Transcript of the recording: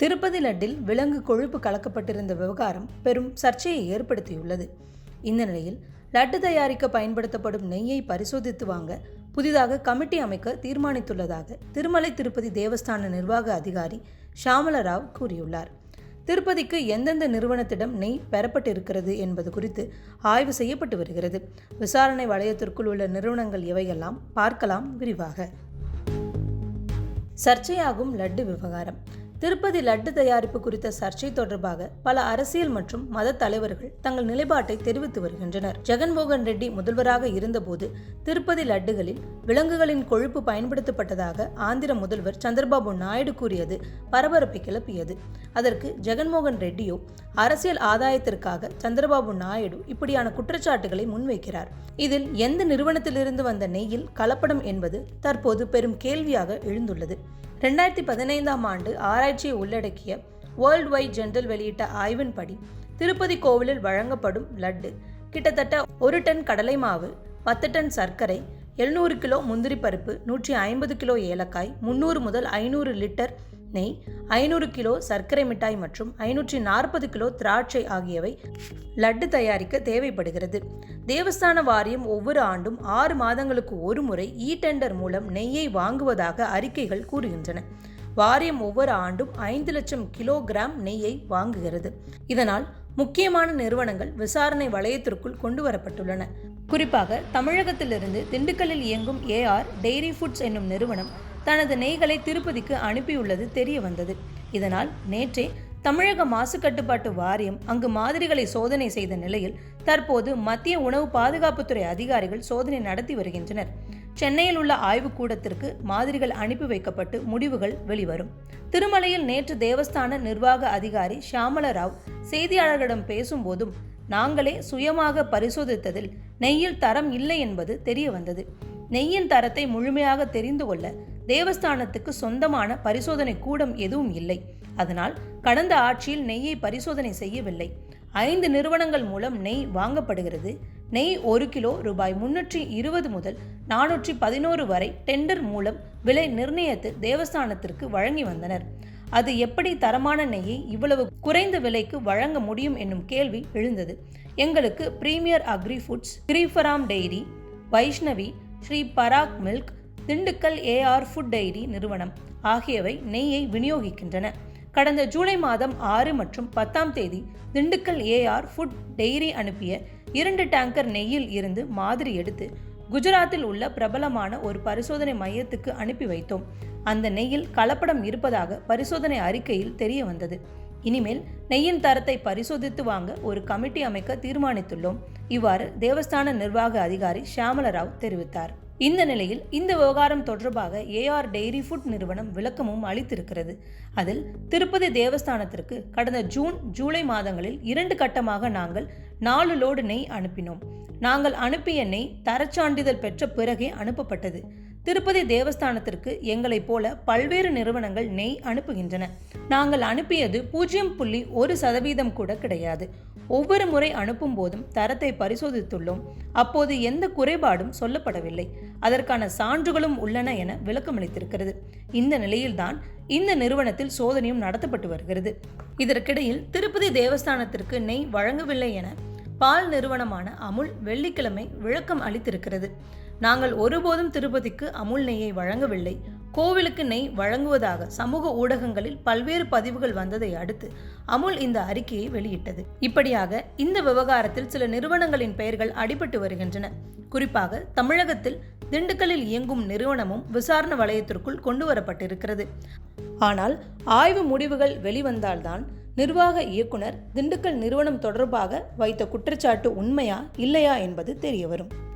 திருப்பதி லட்டில் விலங்கு கொழுப்பு கலக்கப்பட்டிருந்த விவகாரம் பெரும் சர்ச்சையை ஏற்படுத்தியுள்ளது. இந்த நிலையில் லட்டு தயாரிக்க பயன்படுத்தப்படும் நெய்யை பரிசோதித்து வாங்க புதிதாக கமிட்டி அமைக்க தீர்மானித்துள்ளதாக திருமலை திருப்பதி தேவஸ்தான நிர்வாக அதிகாரி ஷாமல ராவ் கூறியுள்ளார். திருப்பதிக்கு எந்தெந்த நிறுவனத்திடம் நெய் பெறப்பட்டிருக்கிறது என்பது குறித்து ஆய்வு செய்யப்பட்டு வருகிறது. விசாரணை வளையத்திற்குள் உள்ள நிறுவனங்கள் எவையெல்லாம் பார்க்கலாம் விரிவாக. சர்ச்சையாகும் லட்டு விவகாரம். திருப்பதி லட்டு தயாரிப்பு குறித்த சர்ச்சை தொடர்பாக பல அரசியல் மற்றும் மத தலைவர்கள் தங்கள் நிலைப்பாட்டை தெரிவித்து வருகின்றனர். ஜெகன்மோகன் ரெட்டி முதல்வராக இருந்தபோது திருப்பதி லட்டுகளில் விலங்குகளின் கொழுப்பு பயன்படுத்தப்பட்டதாக ஆந்திர முதல்வர் சந்திரபாபு நாயுடு கூறியது பரபரப்பை கிளப்பியது. அதற்கு ஜெகன்மோகன் ரெட்டியோ அரசியல் ஆதாயத்திற்காக சந்திரபாபு நாயுடு இப்படியான குற்றச்சாட்டுகளை முன்வைக்கிறார். இதில் எந்த நிறுவனத்திலிருந்து வந்த நெய்யில் கலப்படம் என்பது தற்போது பெரும் கேள்வியாக எழுந்துள்ளது. ரெண்டாயிரத்தி பதினைந்தாம் ஆண்டு ஆராய்ச்சியை உள்ளடக்கிய வேர்ல்டு வைட் ஜெனரல் வெளியிட்ட ஆய்வின்படி திருப்பதி கோவிலில் வழங்கப்படும் லட்டு கிட்டத்தட்ட ஒரு டன் கடலை மாவு பத்து டன் சர்க்கரை எழுநூறு கிலோ முந்திரி பருப்பு நூற்றி ஐம்பது கிலோ ஏலக்காய் முந்நூறு முதல் ஐநூறு லிட்டர் நெய் ஐநூறு கிலோ சர்க்கரை மிட்டாய் மற்றும் ஐநூற்றி நாற்பது கிலோ திராட்சை ஆகியவை லட்டு தயாரிக்க தேவைப்படுகிறது. தேவஸ்தான வாரியம் ஒவ்வொரு ஆண்டும் ஆறு மாதங்களுக்கு ஒரு முறை e இ டெண்டர் மூலம் நெய்யை வாங்குவதாக அறிக்கைகள் கூறுகின்றன. வாரியம் ஒவ்வொரு ஆண்டும் ஐந்து லட்சம் கிலோகிராம் நெய்யை வாங்குகிறது. இதனால் முக்கியமான நிறுவனங்கள் விசாரணை வளையத்திற்குள் கொண்டு வரப்பட்டுள்ளன. குறிப்பாக தமிழகத்திலிருந்து திண்டுக்கல்லில் இயங்கும் ஏஆர் டெய்ரி ஃபுட்ஸ் என்னும் நிறுவனம் தனது நெய்களை திருப்பதிக்கு அனுப்பியுள்ளது தெரிய வந்தது இதனால் நேற்றே தமிழக மாசு கட்டுப்பாட்டு வாரியம் அங்கு மாதிரிகளை சோதனை செய்த நிலையில் தற்போது மத்திய உணவு பாதுகாப்புத்துறை அதிகாரிகள் சோதனை நடத்தி வருகின்றனர். சென்னையில் உள்ள ஆய்வுக்கூடத்திற்கு மாதிரிகள் அனுப்பி வைக்கப்பட்டு முடிவுகள் வெளிவரும். திருமலையில் நேற்று தேவஸ்தான நிர்வாக அதிகாரி ஷியாமல ராவ் செய்தியாளர்களிடம் பேசும்போதும் நாங்களே சுயமாக பரிசோதித்ததில் நெய்யில் தரம் இல்லை என்பது தெரிய வந்தது நெய்யின் தரத்தை முழுமையாக தெரிந்து கொள்ள தேவஸ்தானத்துக்கு சொந்தமான பரிசோதனை கூடம் எதுவும் இல்லை. அதனால் கடந்த ஆட்சியில் நெய்யை பரிசோதனை செய்யவில்லை. ஐந்து நிறுவனங்கள் மூலம் நெய் வாங்கப்படுகிறது. நெய் ஒரு கிலோ ரூபாய் முன்னூற்றி இருபது முதல் நானூற்றி பதினோரு வரை டெண்டர் மூலம் விலை நிர்ணயித்து தேவஸ்தானத்திற்கு வழங்கி வந்தனர். அது எப்படி தரமான நெய்யை இவ்வளவு குறைந்த விலைக்கு வழங்க முடியும் என்னும் கேள்வி எழுந்தது. எங்களுக்கு premier agri foods கிரீஃபராம் dairy Vaishnavi Sri Parag milk Dindigul AR food dairy நிறுவனம் ஆகியவை நெய்யை விநியோகிக்கின்றன. கடந்த ஜூலை மாதம் ஆறு மற்றும் பத்தாம் தேதி திண்டுக்கல் ஏஆர் ஃபுட் டெய்ரி அனுப்பிய இரண்டு டேங்கர் நெய்யில் இருந்து மாதிரி எடுத்து குஜராத்தில் உள்ள பிரபலமான ஒரு பரிசோதனை மையத்துக்கு அனுப்பி வைத்தோம். அந்த நெய்யில் கலப்படம் இருப்பதாக பரிசோதனை அறிக்கையில் தெரிய வந்தது. இனிமேல் நெய்யின் தரத்தை பரிசோதித்து வாங்க ஒரு கமிட்டி அமைக்க தீர்மானித்துள்ளோம். இவ்வாறு தேவஸ்தான நிர்வாக அதிகாரி ஷியாமலராவ் தெரிவித்தார். இந்த நிலையில் இந்த விவகாரம் தொடர்பாக ஏஆர் டெய்ரி ஃபுட் நிறுவனம் விளக்கமும் அளித்திருக்கிறது. அதில் திருப்பதி தேவஸ்தானத்திற்கு கடந்த ஜூன் ஜூலை மாதங்களில் இரண்டு கட்டமாக நாங்கள் நாலு லோடு நெய் அனுப்பினோம். நாங்கள் அனுப்பிய நெய் தரச்சான்றிதழ் பெற்ற பிறகே அனுப்பப்பட்டது. திருப்பதி தேவஸ்தானத்திற்கு எங்களைப் போல பல்வேறு நிறுவனங்கள் நெய் அனுப்புகின்றன. நாங்கள் அனுப்பியது பூஜ்ஜியம் புள்ளி ஒரு சதவீதம் கூட கிடையாது. ஒவ்வொரு முறை அனுப்பும் போதும் தரத்தை பரிசோதித்துள்ளோம். அப்போது எந்த குறைபாடும் சொல்லப்படவில்லை. அதற்கான சான்றுகளும் உள்ளன என விளக்கமளித்திருக்கிறது. இந்த நிலையில்தான் இந்த நிறுவனத்தில் சோதனையும் நடத்தப்பட்டு வருகிறது. இதற்கிடையில் திருப்பதி தேவஸ்தானத்திற்கு நெய் வழங்கவில்லை என பால் நிறுவனமான அமுல் வெள்ளிக்கிழமை விளக்கம் அளித்திருக்கிறது. நாங்கள் ஒருபோதும் திருப்பதிக்கு அமுல் நெய்யை வழங்கவில்லை. கோவிலுக்கு நெய் வழங்குவதாக சமூக ஊடகங்களில் பல்வேறு பதிவுகள் வந்ததை அடுத்து அமுல் இந்த அறிக்கையை வெளியிட்டது. இப்படியாக இந்த விவகாரத்தில் சில நிறுவனங்களின் பெயர்கள் அடிபட்டு வருகின்றன. குறிப்பாக தமிழகத்தில் திண்டுக்கல்லில் இயங்கும் நிறுவனமும் விசாரணை வளையத்திற்குள் கொண்டு வரப்பட்டிருக்கிறது ஆனால் ஆய்வு முடிவுகள் வெளிவந்தால்தான் நிர்வாக இயக்குனர் திண்டுக்கல் நிறுவனம் தொடர்பாக வைத்த குற்றச்சாட்டு உண்மையா இல்லையா என்பது தெரியவரும்.